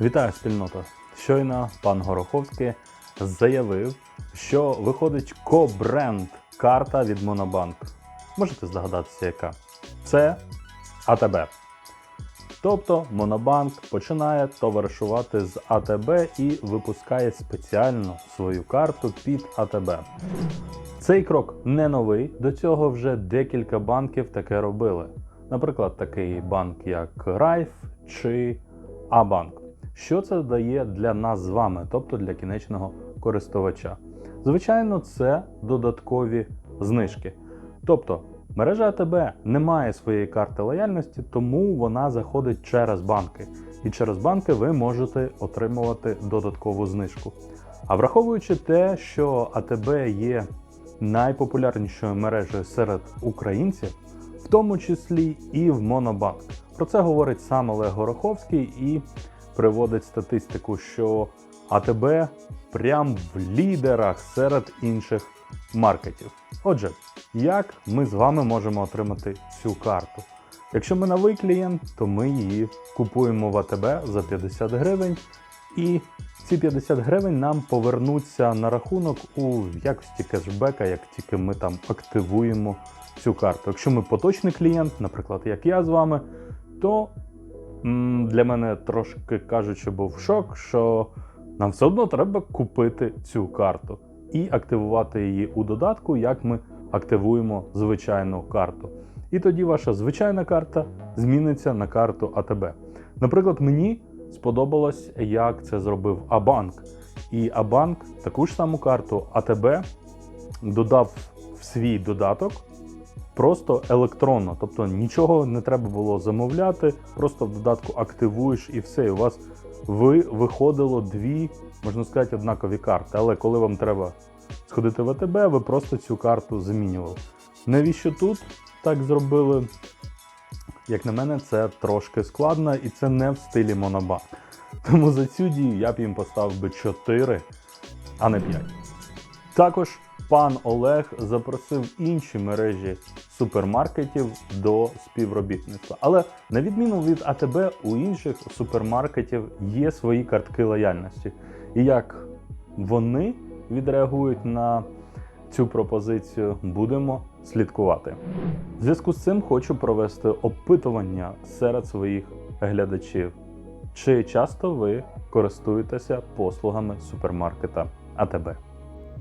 Вітаю спільнота! Щойно пан Гороховський заявив, що виходить ко-бренд карта від Монобанк. Можете здогадатися, яка? Це АТБ. Тобто Монобанк починає товаришувати з АТБ і випускає спеціально свою карту під АТБ. Цей крок не новий, до цього вже декілька банків таке робили. Наприклад, такий банк, як Райф чи Абанк. Що це дає для нас з вами, тобто для кінечного користувача? Звичайно, це додаткові знижки. Тобто, мережа АТБ не має своєї карти лояльності, тому вона заходить через банки. І через банки ви можете отримувати додаткову знижку. А враховуючи те, що АТБ є найпопулярнішою мережею серед українців, в тому числі і в Монобанк. Про це говорить сам Олег Гороховський і приводить статистику, що АТБ прям в лідерах серед інших маркетів. Отже, як ми з вами можемо отримати цю карту? Якщо ми новий клієнт, то ми її купуємо в АТБ за 50 гривень, і ці 50 гривень нам повернуться на рахунок у якості кешбека, як тільки ми там активуємо цю карту. Якщо ми поточний клієнт, наприклад, як я з вами, то для мене трошки кажучи, був шок, що нам все одно треба купити цю карту і активувати її у додатку, як ми активуємо звичайну карту. І тоді ваша звичайна карта зміниться на карту АТБ. Наприклад, мені сподобалось, як це зробив Абанк. І Абанк таку ж саму карту АТБ додав в свій додаток просто електронно. Тобто нічого не треба було замовляти, просто в додатку активуєш і все. І у вас ви виходило дві, можна сказати, однакові карти. Але коли вам треба сходити в АТБ, ви просто цю карту замінювали. Навіщо тут так зробили? Як на мене, це трошки складно і це не в стилі Монобанк. Тому за цю дію я б їм поставив би 4, а не 5. Також пан Олег запросив інші мережі супермаркетів до співробітництва. Але на відміну від АТБ, у інших супермаркетів є свої картки лояльності. І як вони відреагують на цю пропозицію, будемо слідкувати. В зв'язку з цим хочу провести опитування серед своїх глядачів. Чи часто ви користуєтеся послугами супермаркета АТБ?